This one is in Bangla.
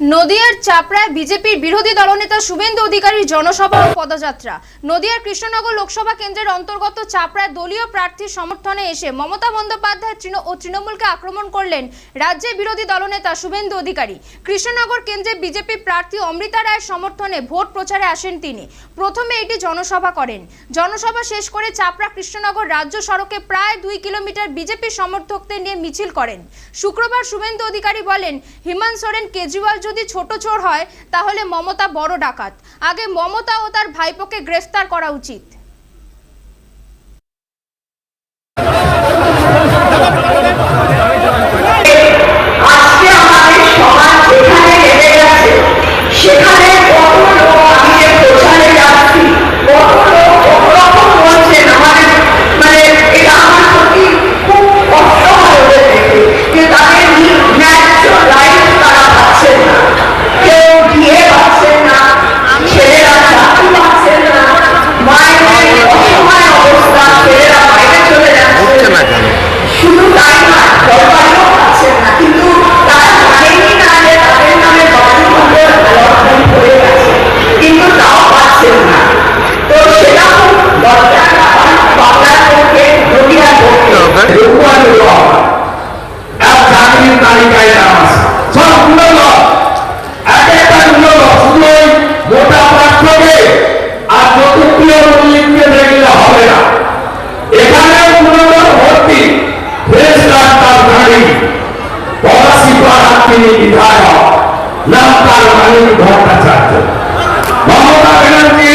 নদিয়ার চাপড়ায় বিজেপির বিরোধী দলনেতা শুভেন্দু অধিকারীর জনসভা ও পদযাত্রা। নদিয়ার কৃষ্ণনগর লোকসভা কেন্দ্রের অন্তর্গত চাপড়ায় দলীয় প্রার্থীর সমর্থনে এসে মমতা বন্দ্যোপাধ্যায় ও তৃণমূলকে আক্রমণ করলেন রাজ্যের বিরোধী দলনেতা শুভেন্দু অধিকারী। কৃষ্ণনগর কেন্দ্রে বিজেপি প্রার্থী অমৃতা রায়ের সমর্থনে ভোট প্রচারে আসেন তিনি। প্রথমে এটি জনসভা করেন। জনসভা শেষ করে চাপড়া কৃষ্ণনগর রাজ্য সড়কে প্রায় দুই কিলোমিটার বিজেপি সমর্থকদের নিয়ে মিছিল করেন। শুক্রবার শুভেন্দু অধিকারী বলেন হিমান্ত সোরেন কেজরিওয়াল যদি ছোট চোর হয়, তাহলে মমতা বড় ডাকাত। আগে মমতা ও তার ভাইপোকে গ্রেফতার করা উচিত। পাড়া তিনি বিধায়ক নাম তার মানিক ভট্টাচার্য। মমতা ব্যানার্জি